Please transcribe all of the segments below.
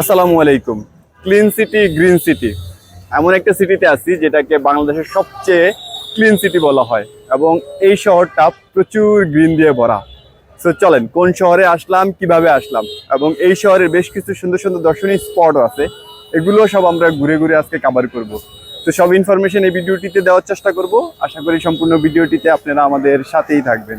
আসসালামু আলাইকুম। Clean city green city এমন একটা সিটিতে আছি যেটাকে বাংলাদেশের সবচেয়ে ক্লিন সিটি বলা হয় এবং এই শহরটা প্রচুর গ্রিন দিয়ে ভরা। সো চলেন, কোন শহরে আসলাম, কীভাবে আসলাম? এবং এই শহরের বেশ কিছু সুন্দর সুন্দর দর্শনীয় স্পটও আছে। এগুলো সব আমরা ঘুরে ঘুরে আজকে কাভার করব। তো সব ইনফরমেশন এই ভিডিওটিতে দেওয়ার চেষ্টা করব। আশা করি সম্পূর্ণ ভিডিওটিতে আপনারা আমাদের সাথেই থাকবেন।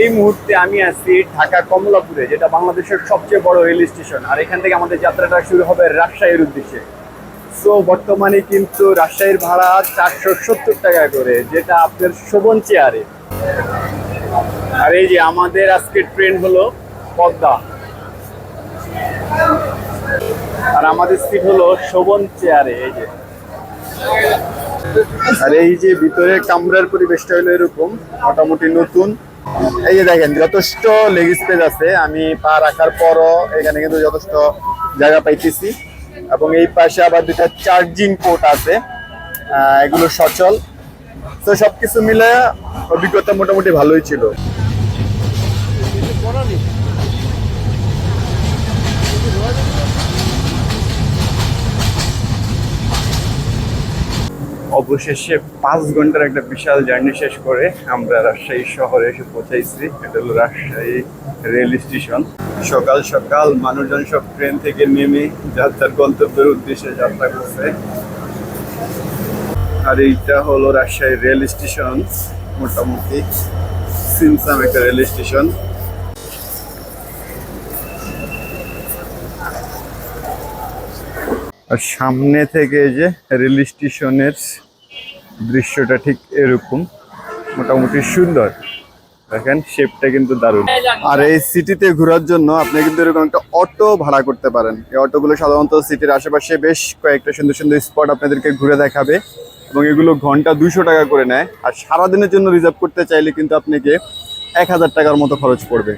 এই মুহূর্তে আমি আছি ঢাকা কমলাপুরে, যেটা বাংলাদেশের সবচেয়ে বড় রেল স্টেশন। আর এখান থেকে আমাদের যাত্রাটা শুরু হবে রাজশাহীর উদ্দেশ্যে। সো বর্তমানে কিন্তু রাজশাহীর ভাড়া চারশো সত্তর টাকা করে, যেটা আপনার শোভন চেয়ারে। আর এই যে আমাদের আজকের ট্রেন হলো পদ্মা। আর আমাদের সিট হলো শোভন চেয়ারে, এই যে। আর এই যে ভিতরে কামরার পরিবেশটা হলো এরকম, মোটামুটি নতুন। এই যে দেখেন, যথেষ্ট লেগ স্পেস আছে। আমি পা রাখার পরও এখানে কিন্তু যথেষ্ট জায়গা পাইতেছি। এবং এই পাশে আবার দুটা চার্জিং পোর্ট আছে। এগুলো সচল। তো সবকিছু মিলে অভিজ্ঞতা মোটামুটি ভালোই ছিল। অবশেষে পাঁচ ঘণ্টার একটা বিশাল জার্নি শেষ করে আমরা রাজশাহী শহরে এসে পৌঁছাইছি। এটা হলো রাজশাহী রেল স্টেশন। সকাল সকাল মানুষজন সব ট্রেন থেকে নেমে যার গন্তব্যের উদ্দেশ্যে যাত্রা করছে। আর এইটা হলো রাজশাহী রেল স্টেশন, মোটামুটি সিমসাম একটা রেল স্টেশন। আর সামনে থেকে যে রেল স্টেশনের দৃশ্যটা ঠিক এরকম। মোটামুটি সুন্দর। দেখেন শেপটা কিন্তু দারুণ। আর এই সিটিতে ঘোরার জন্য আপনি কিন্তু এরকম একটা অটো ভাড়া করতে পারেন। এই অটোগুলো সাধারণত সিটির আশেপাশে বেশ কয়েকটা সুন্দর সুন্দর স্পট আপনাদেরকে ঘুরে দেখাবে। এবং এগুলো ঘণ্টা দুশো টাকা করে নেয়। আর সারাদিনের জন্য রিজার্ভ করতে চাইলে কিন্তু আপনাকে এক হাজার টাকার মতো খরচ পড়বে।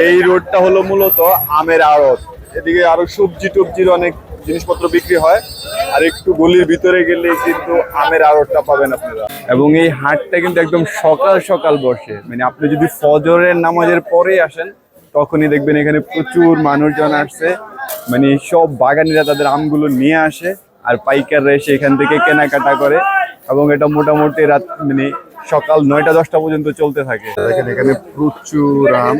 এই রোডটা হলো মূলত আমের আড়ত। এদিকে আরও সবজি টবজির অনেক জিনিসপত্র বিক্রি হয়। আর একটু গলির ভিতরে গেলে কিন্তু আমের আড়তটা পাবেন আপনারা। এবং এই হাটটা কিন্তু একদম সকাল সকাল বসে। মানে আপনি যদি ফজরের নামাজের পরে আসেন, তখনই দেখবেন এখানে প্রচুর মানুষজন আসছে। মানে সব বাগানিরা তাদের আমগুলো নিয়ে আসে আর পাইকাররা এসে এখান থেকে কেনাকাটা করে। এবং এটা মোটামুটি রাত মানে সকাল নয়টা দশটা পর্যন্ত চলতে থাকে। দেখেন এখানে প্রচুর আম।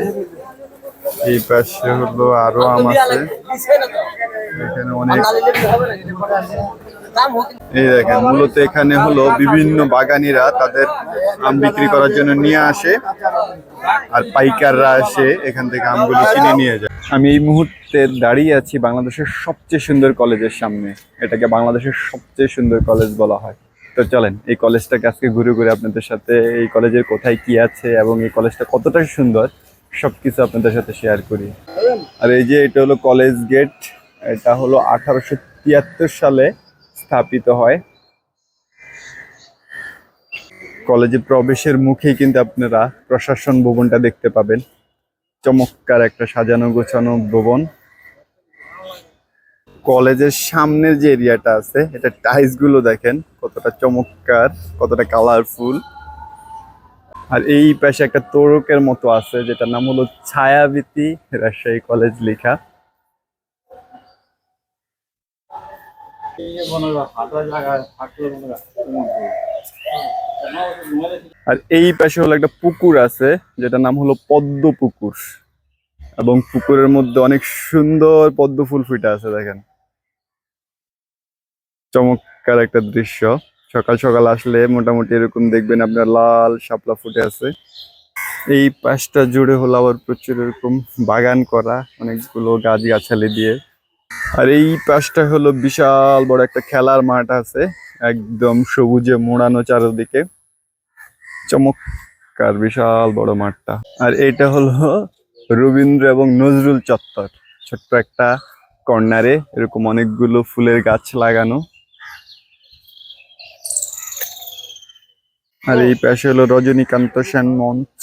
এই পাশে হলো আরও আম আছে। এখানে অনেক এই দেখেন মূলত এখানে হলো বিভিন্ন বাগানিরা তাদের আম বিক্রি করার জন্য নিয়ে আসে আর পাইকাররা এসে এখান থেকে আমগুলো কিনে নিয়ে যায়। আমি এই মুহূর্তে দাঁড়িয়ে আছি বাংলাদেশের সবচেয়ে সুন্দর কলেজের সামনে। এটাকে বাংলাদেশের সবচেয়ে সুন্দর কলেজ বলা হয়। তো চলেন, এই কলেজটাকে আজকে ঘুরে ঘুরে আপনাদের সাথে, এই কলেজের কোথায় কি আছে এবং এই কলেজটা কতটা সুন্দর, সবকিছু আপনাদের সাথে শেয়ার করি। আর এই যে এটা হলো কলেজ গেট, এটা হলো আঠারোশো তিয়াত্তর সালে স্থাপিত হয়। কলেজে প্রবেশের মুখেই কিন্তু আপনারা প্রশাসন ভবনটা দেখতে পাবেন। চমৎকার একটা সাজানো গোছানো ভবন। কলেজের সামনের যে এরিয়াটা আছে, এটা টাইলসগুলো দেখেন, কতটা চমৎকার, কতটা কালারফুল আর এই পাশে একটা তোরকের মতো আছে, যেটার নাম হলো ছায়াবীতি রাজশাহী কলেজ লেখা। আর এই পাশে হলো একটা পুকুর আছে, যেটার নাম হলো পদ্ম পুকুর এবং পুকুরের মধ্যে অনেক সুন্দর পদ্ম ফুল ফুটে আছে, দেখেন। চমৎকার একটা দৃশ্য। সকাল সকাল আসলে মোটামুটি এরকম দেখবেন আপনার লাল শাপলা ফুটে আছে। এই পাশটা জুড়ে হলো আবার প্রচুর এরকম বাগান করা, অনেকগুলো গাছ গাছালি দিয়ে। আর এই পাশটা হলো বিশাল বড় একটা খেলার মাঠ আছে, একদম সবুজে মোড়ানো চারিদিকে। চমৎকার বিশাল বড় মাঠটা। আর এটা হলো রবীন্দ্র এবং নজরুল চত্বর। ছোট্ট একটা কর্নারে এরকম অনেকগুলো ফুলের গাছ লাগানো। আর এই পাশে হলো রজনীকান্ত সেন মঞ্চ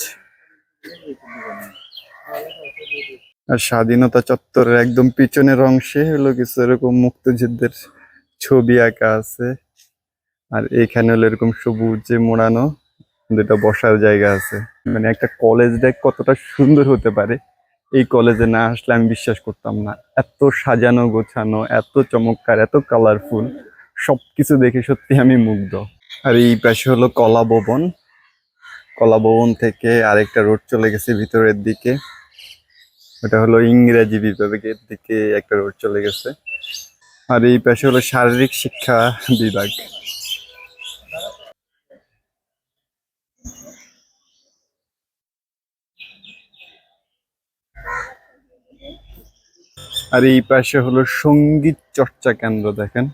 আর স্বাধীনতা চত্বরের একদম পিছনের অংশে হলো কিছু এরকম মুক্তিযুদ্ধের ছবি আঁকা আছে। আর এখানে হলো এরকম সবুজে মোড়ানো, দুটো বসার জায়গা আছে। মানে একটা কলেজ দেখ কতটা সুন্দর হতে পারে। এই কলেজে না আসলে আমি বিশ্বাস করতাম না। এত সাজানো গোছানো, এত চমৎকার, এত কালারফুল সবকিছু দেখে সত্যি আমি মুগ্ধ। আর এই পাশে হলো কলা ভবন। কলা ভবন থেকে আরেকটা রোড চলে গেছে ভিতরের দিকে। ওটা হলো ইংরেজি বিভাগের দিকে একটা রোড চলে গেছে। আর এই পাশে হলো শারীরিক শিক্ষা বিভাগ। আর এই পাশে হলো সংগীত চর্চা কেন্দ্র দেখেন।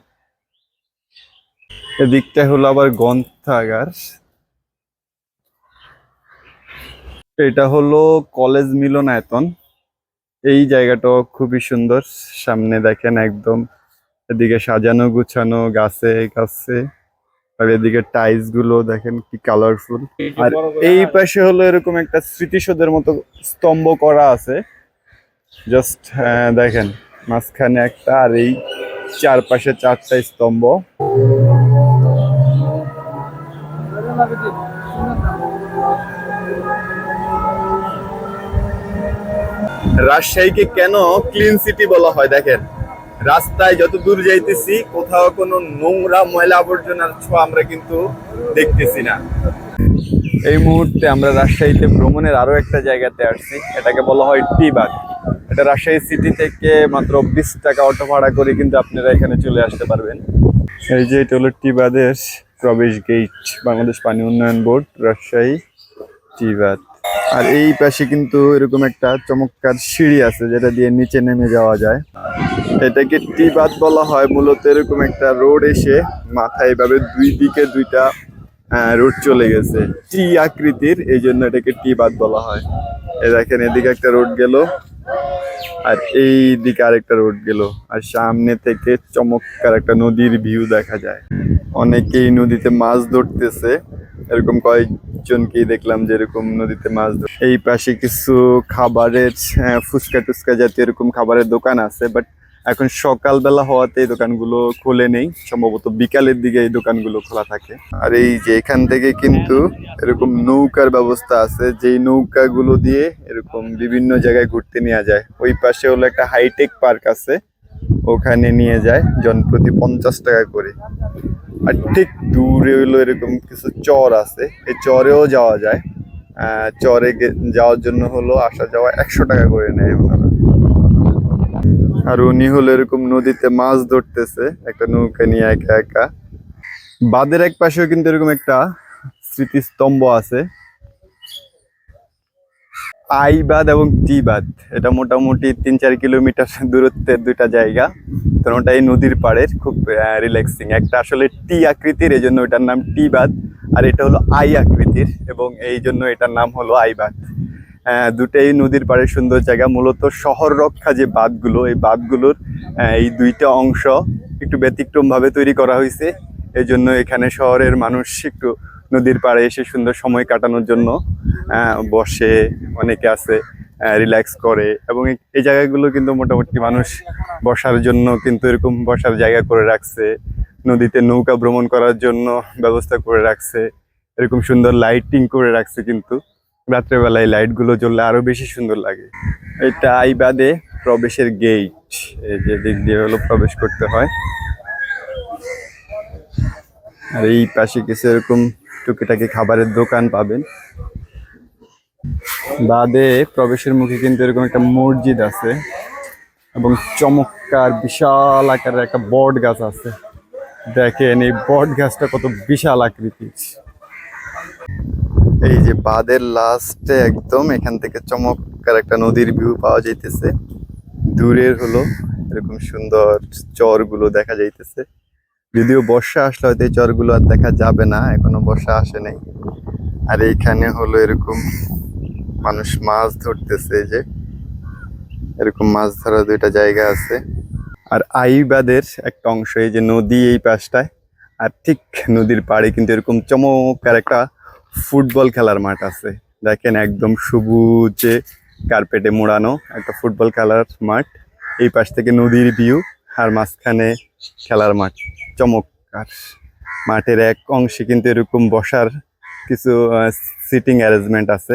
এদিকটা হলো আবার গ্রন্থাগার। এটা হলো কলেজ মিলনায়তন। এই জায়গাটা খুবই সুন্দর। সামনে দেখেন একদম এদিকে সাজানো গুছানো গাছে গাছে। আর এদিকে টাইলসগুলো দেখেন কি কালারফুল আর এই পাশে হলো এরকম একটা স্মৃতিসৌধের মতো স্তম্ভ করা আছে। জাস্ট দেখেন, মাঝখানে একটা আর এই চারপাশে চারটা স্তম্ভ। রাজশাহীকে কেন ক্লিন সিটি বলা হয় দেখেন? রাস্তায় যত দূর যাইতেছি, কোথাও কোনো নোংরা ময়লা আবর্জনার ছোঁয়া আমরা কিন্তু দেখতেছি না। এই মুহূর্তে আমরা রাজশাহীতে ভ্রমণের আরও একটা জায়গাতে আসছি, এটাকে বলা হয় টিবাগ। এটা রাজশাহী সিটি থেকে মাত্র বিশ টাকা অটো ভাড়া করে কিন্তু আপনারা এখানে চলে আসতে পারবেন। এই যে এটা হলো টি টিবাদের প্রবেশ গেট বাংলাদেশ পানি উন্নয়ন বোর্ড, রাজশাহী টিভাত আর এই পাশে কিন্তু এরকম একটা চমৎকার সিঁড়ি আছে, যেটা দিয়ে নিচে নেমে যাওয়া যায়। এটাকে টিবাত বলা হয়, মূলত এরকম একটা রোড এসে মাথায় এভাবে দুই দিকে দুইটা রোড চলে গেছে। টি আকৃতির এই জন্য এটাকে টিবাদ বলা হয়। এ দেখেন এদিকে একটা রোড গেল আর এই দিকে আরেকটা রোড গেল। আর সামনে থেকে চমৎকার একটা নদীর ভিউ দেখা যায়। অনেকেই নদীতে মাছ ধরতেছে। এরকম কয়েকজনকেই দেখলাম যে এরকম নদীতে মাছ এই পাশে কিছু খাবারের আহ, ফুচকা টুচকা জাতীয় এরকম খাবারের দোকান আছে বাট এখন সকালবেলা হওয়াতে এই দোকানগুলো খোলে নেই। সম্ভবত বিকালের দিকে এই দোকানগুলো খোলা থাকে। আর এই যে এখান থেকে কিন্তু এরকম নৌকার ব্যবস্থা আছে। যেই নৌকাগুলো দিয়ে এরকম বিভিন্ন জায়গায় ঘুরতে নেওয়া যায়। ওই পাশে হলো একটা হাইটেক পার্ক আছে। ওখানে নিয়ে যায় জনপ্রতি পঞ্চাশ টাকা করে। আর ঠিক দূরে হলো এরকম কিছু চর আছে। এই চরেও যাওয়া যায়। চরে যাওয়ার জন্য হলো আসা যাওয়া একশো টাকা করে নেয় আর উনি হলো এরকম নদীতে মাছ ধরতেছে একটা নৌকা নিয়ে একা একা। বাদের এক পাশেও কিন্তু এরকম একটা স্মৃতিস্তম্ভ আছে। আইবাদ এবং টিবাদ এটা মোটামুটি তিন চার কিলোমিটার দূরত্বের দুইটা জায়গা। তো ওটা এই নদীর পাড়ের খুব রিল্যাক্সিং একটা আসলে টি আকৃতির এই জন্য এটার নাম টিবাদ আর এটা হলো আই আকৃতির এবং এই জন্য এটার নাম হলো আইবাদ আহ, দুটাই নদীর পাড়ের সুন্দর জায়গা। মূলত শহর রক্ষা যে বাঁধগুলো, এই বাঁধগুলোর এই দুইটা অংশ একটু ব্যতিক্রমভাবে তৈরি করা হয়েছে। এই জন্য এখানে শহরের মানুষ একটু নদীর পাড়ে এসে সুন্দর সময় কাটানোর জন্য বসে, অনেকে আছে রিল্যাক্স করে এবং এই জায়গাগুলো কিন্তু মোটামুটি মানুষ বসার জন্য কিন্তু এরকম বসার জায়গা করে রাখছে। নদীতে নৌকা ভ্রমণ করার জন্য ব্যবস্থা করে রাখছে। এরকম সুন্দর লাইটিং করে রাখছে কিন্তু। রাত্রেবেলায় লাইটগুলো জ্বললে আরও বেশি সুন্দর লাগে। এটা আইবাদে প্রবেশের গেট এই যে দিক দিয়ে হলো প্রবেশ করতে হয়। আর এই পাশে কিছু এরকম টুকিটাকি খাবারের দোকান পাবেন। বাদে প্রবেশের মুখে কিন্তু এরকম একটা মসজিদ আছে এবং চমৎকার বিশাল আকারের একটা বট গাছ আছে। দেখেন এই বট গাছটা কত বিশাল আকৃতির। এই যে বাদের লাস্টে একদম এখান থেকে চমৎকার একটা নদীর ভিউ পাওয়া যাইতেছে। দূরের হলো এরকম সুন্দর চরগুলো দেখা যাইতেছে। যদিও বর্ষা আসলে হয়তো এই চরগুলো আর দেখা যাবে না, এখনও বর্ষা আসে নাই। আর এইখানে হলো এরকম মানুষ মাছ ধরতেছে যে। এরকম মাছ ধরার দুইটা জায়গা আছে। আর আইবাদের একটা অংশ, এই যে নদী এই পাশটায়, আর ঠিক নদীর পাড়ে কিন্তু এরকম চমৎকার একটা ফুটবল খেলার মাঠ আছে। দেখেন একদম সবুজে কার্পেটে মোড়ানো একটা ফুটবল খেলার মাঠ। এই পাশ থেকে নদীর ভিউ আর মাঝখানে খেলার মাঠ। চমৎকার। মাঠের এক অংশে কিন্তু এরকম বসার কিছু সিটিং অ্যারেঞ্জমেন্ট আছে।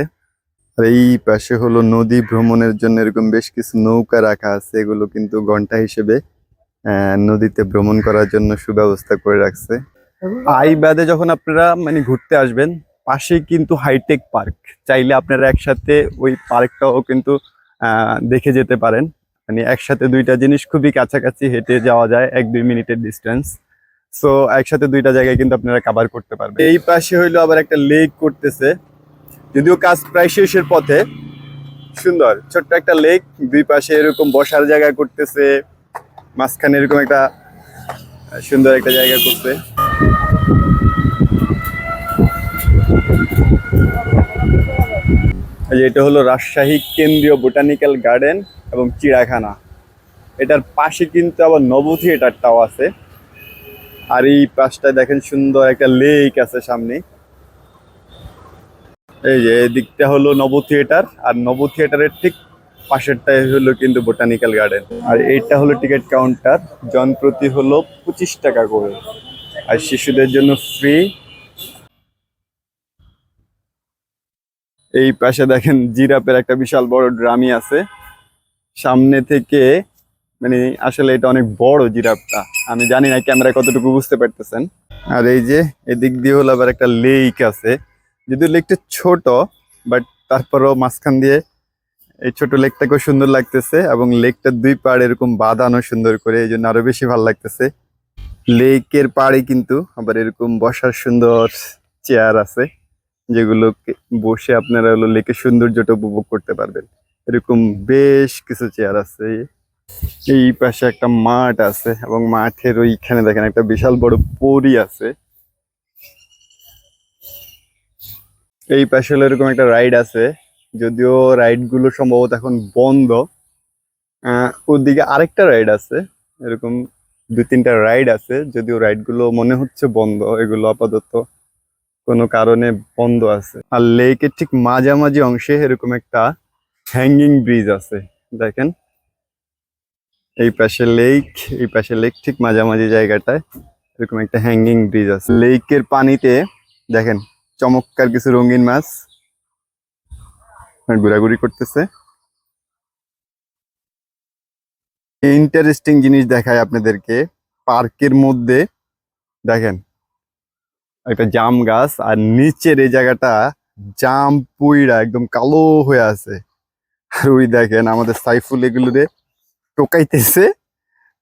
আর এই পাশে হলো নদী ভ্রমণের জন্য এরকম বেশ কিছু নৌকা রাখা আছে। এগুলো কিন্তু ঘণ্টা হিসেবে নদীতে ভ্রমণ করার জন্য সুব্যবস্থা করে রাখছে। আই বাদে যখন আপনারা মানে ঘুরতে আসবেন পাশেই কিন্তু হাইটেক পার্ক চাইলে আপনারা একসাথে ওই পার্কটাও কিন্তু দেখে যেতে পারেন। মানে একসাথে দুইটা জিনিস খুবই কাছাকাছি হেঁটে যাওয়া যায়, এক দুই মিনিটের ডিস্টেন্স সো একসাথে দুইটা জায়গায় কিন্তু আপনারা কাভার করতে পারবেন। এই পাশে হইল আবার একটা লেক করতেছে। যদিও কাজ প্রায় শেষের পথে। সুন্দর, ছোট্ট একটা লেক দুই পাশে এরকম বসার জায়গা করতেছে। মাঝখানে এরকম একটা, সুন্দর একটা জায়গা করছে। এটা হলো রাজশাহী কেন্দ্রীয় বোটানিক্যাল গার্ডেন এবং চিড়াখানা। এটার পাশে কিন্তু আবার নব থিয়েটারটাও আছে। আর এই পাশটায় দেখেন সুন্দর একটা লেক আছে সামনে। এই যে এদিকটা হলো নব থিয়েটার, আর নব থিয়েটারের ঠিক পাশেরটাই হলো কিন্তু বোটানিক্যাল গার্ডেন। আর এইটা হলো টিকিট কাউন্টার জন প্রতি হলো পঁচিশ টাকা করে। আর শিশুদের জন্য ফ্রি এই পাশে দেখেন জিরাপের একটা বিশাল বড় ড্রামি আছে। সামনে থেকে মানে আসলে এটা অনেক বড় জিরাফটা। আমি জানি না ক্যামেরায় কতটুকু বুঝতে পারতেছেন। আর এই যে, এদিক দিয়ে হলো আবার একটা লেক আছে। যদিও লেকটা ছোট, বাট তারপরও মাঝখান দিয়ে এই ছোট লেকটাকেও সুন্দর লাগতেছে এবং লেকটার দুই পাড় এরকম বাঁধানো সুন্দর করে, এই জন্য আরও বেশি ভালো লাগতেছে। লেকের পাড়ে কিন্তু আবার এরকম বসার সুন্দর চেয়ার আছে। যেগুলো বসে আপনারা হলো লেকের সৌন্দর্যটা উপভোগ করতে পারবেন। এরকম বেশ কিছু চেয়ার আছে। এই পাশে একটা মাঠ আছে এবং মাঠের ওইখানে দেখেন একটা বিশাল বড় পরি আছে। এই পাশে হলো এরকম একটা রাইড আছে, যদিও রাইডগুলো সম্ভবত এখন বন্ধ। ওদিকে আরেকটা রাইড আছে, এরকম দুই তিনটা রাইড আছে, যদিও রাইডগুলো মনে হচ্ছে বন্ধ, এগুলো আপাতত কোনো কারণে বন্ধ আছে। আর লেকের ঠিক মাঝামাঝি অংশে এরকম একটা হ্যাঙ্গিং ব্রিজ আছে। দেখেন। এই পাশে লেক এই পাশে লেক ঠিক মাঝামাঝি জায়গাটায় এরকম একটা হ্যাঙ্গিং ব্রিজ আছে। লেকের পানিতে দেখেন, চমৎকার কিছু রঙিন মাছ। ঘোরাঘুরি করতেছে। ইন্টারেস্টিং জিনিস দেখায় আপনাদেরকে। পার্কের মধ্যে দেখেন একটা জাম গাছ, আর নিচের এই জায়গাটা জাম পুইরা একদম কালো হয়ে আছে। আর ওই দেখেন আমাদের সাইফুল এগুলোরে টোকাইতেছে।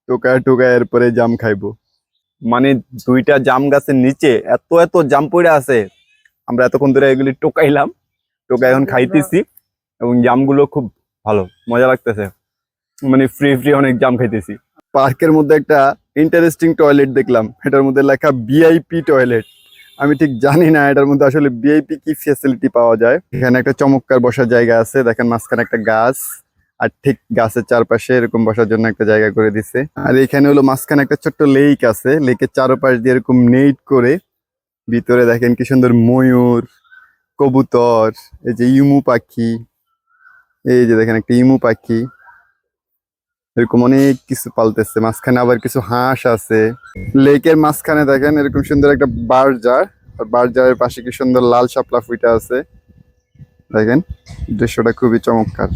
টোকায় টোকায় এরপরে জাম খাইবো। মানে দুইটা জাম গাছের নিচে এত এত জাম পড়ে আছে, আমরা এতক্ষণ ধরে এগুলি টোকাইলাম। টোকাই এখন খাইতেছি এবং জামগুলো খুব ভালো, মজা লাগতেছে। মানে ফ্রি ফ্রি অনেক জাম খাইতেছি। পার্কের মধ্যে একটা ইন্টারেস্টিং টয়লেট দেখলাম। এটার মধ্যে লেখা বিআইপি টয়লেট আমি ঠিক জানি না এটার মধ্যে আসলে বিআইপি কি ফেসিলিটি পাওয়া যায়। এখানে একটা চমৎকার বসার জায়গা আছে, দেখেন মাঝখানে একটা গাছ, আর ঠিক গাছের চারপাশে এরকম বসার জন্য একটা জায়গা করে দিছে। আর এখানে হলো মাঝখানে একটা ছোট্ট লেক আছে লেকের চারপাশ দিয়ে এরকম নেট করে ভিতরে দেখেন কি সুন্দর ময়ূর, কবুতর, এই যে ইমু পাখি, এই যে দেখেন একটা ইমু পাখি। এরকম অনেক কিছু পালতেছে, মাঝখানে আবার কিছু হাঁস আছে। লেকের মাঝখানে দেখেন এরকম সুন্দর একটা বারজার আর বারজারের পাশে কি সুন্দর লাল শাপলা ফুইটা আছে। দেখেন, দৃশ্যটা খুবই চমৎকার।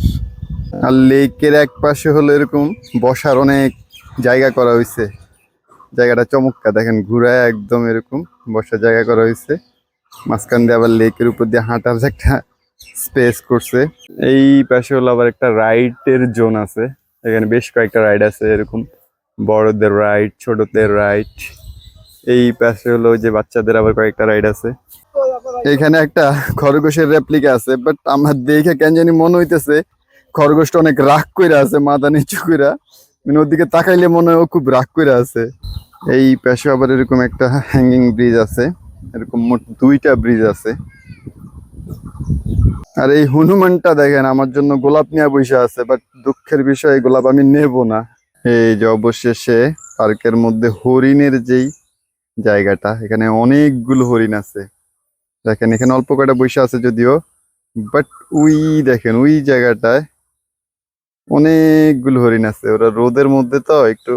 আর লেকের এক পাশে হলো এরকম বসার অনেক জায়গা করা হয়েছে জায়গাটা চমৎকার, দেখেন ঘুরায় একদম এরকম বসার জায়গা করা হয়েছে মাঝখান দিয়ে আবার লেকের উপর দিয়ে হাঁটার একটা স্পেস করছে। এই পাশে হলো আবার একটা রাইডের জোন আছে। এখানে বেশ কয়েকটা রাইড আছে, এরকম বড়দের রাইড ছোটদের রাইড এই পাশে হলো যে বাচ্চাদের আবার কয়েকটা রাইড আছে। এখানে একটা খরগোশের রেপ্লিকা আছে বাট আমার দেখে কেন জানি মনে হইতেছে খরগোশটা অনেক রাগ কইরা আছে, মাথা নিচু কইরা। মানে ওর দিকে তাকাইলে মনে হয় ও খুব রাগ কইরা আছে। এই পাশে আবার এরকম একটা হ্যাঙ্গিং ব্রিজ আছে, এরকম মোট দুইটা ব্রিজ আছে। আর এই হনুমানটা দেখেন, আমার জন্য গোলাপ নিয়ে বসে আছে বাট দুঃখের বিষয়, গোলাপ আমি নেব না। এই যে অবশেষে পার্কের মধ্যে হরিণের যেই জায়গাটা, এখানে অনেকগুলো হরিণ আছে। দেখেন, এখানে অল্প কয়টা বসে আছে যদিও বাট ওই দেখেন, ওই জায়গাটায় অনেকগুলো হরিণ আছে। ওরা রোদের মধ্যে তো একটু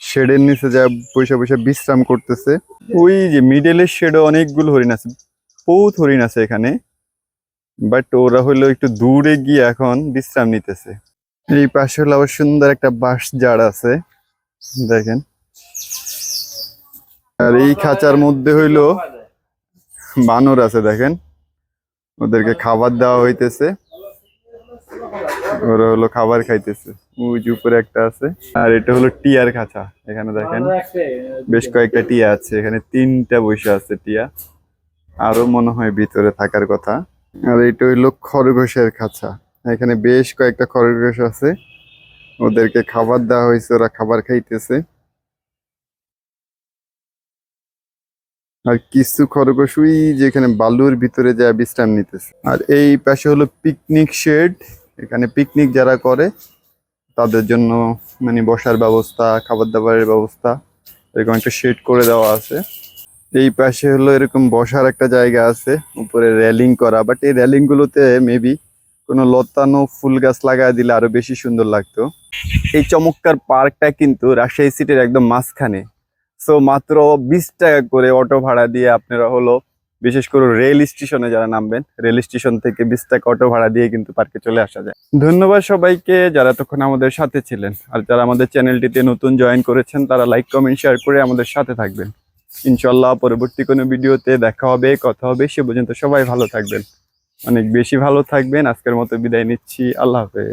শেডের নিচে যা বসে বসে বিশ্রাম করতেছে। ওই যে মিডলের শেডে অনেকগুলো হরিণ আছে, বহুত হরিণ আছে এখানে। বাট ওরা হলো একটু দূরে গিয়ে এখন বিশ্রাম নিতেছে। এই পাশে হলো আবার সুন্দর একটা বাঁশ জাড় আছে। দেখেন। আর এই খাঁচার মধ্যে হইল বানর আছে, দেখেন। ওদেরকে খাবার দেওয়া হইতেছে। ওরা হলো খাবার খাইতেছে। যে উপরে একটা আছে। আর এটা হলো টিয়ার খাঁচা, এখানে দেখেন। বেশ কয়েকটা টিয়া আছে, এখানে তিনটা বসে আছে টিয়া। আরও মনে হয় ভিতরে থাকার কথা। আর এটা হইল খরগোশের খাঁচা। এখানে বেশ কয়েকটা খরগোশ আছে। ওদেরকে খাবার দেওয়া হয়েছে, ওরা খাবার খাইতেছে। আর কিছু খরগোশ ওই যেখানে বালুর ভিতরে যায় বিশ্রাম নিতেছে। আর এই পাশে হলো পিকনিক শেড এখানে পিকনিক যারা করে, তাদের জন্য মানে বসার ব্যবস্থা খাবার দাবারের ব্যবস্থা, এরকম একটা শেড করে দেওয়া আছে। এই পাশে হলো এরকম বসার একটা জায়গা আছে, উপরে রেলিং করা বাট এই রেলিং গুলোতে মেবি কোনো লতানো ফুল গাছ লাগায় দিলে আরও বেশি সুন্দর লাগতো। এই চমৎকার পার্কটা কিন্তু রাজশাহী সিটির একদম মাঝখানে। সো মাত্র বিশ টাকা করে অটো ভাড়া দিয়ে আপনারা হলো, বিশেষ করে রেল স্টেশনে যারা নামবেন রেল স্টেশন থেকে বিশ টাকা অটো ভাড়া দিয়ে কিন্তু পার্কে চলে আসা যায়। ধন্যবাদ সবাইকে যারা তখন আমাদের সাথে ছিলেন। আর যারা আমাদের চ্যানেলটিতে নতুন জয়েন করেছেন, তারা লাইক কমেন্ট শেয়ার করে আমাদের সাথে থাকবেন। ইনশাল্লাহ পরবর্তী কোনো ভিডিওতে দেখা হবে, কথা হবে, সে পর্যন্ত সবাই ভালো থাকবেন। অনেক বেশি ভালো থাকবেন। আজকের মতো বিদায় নিচ্ছি। আল্লাহ হাফেজ।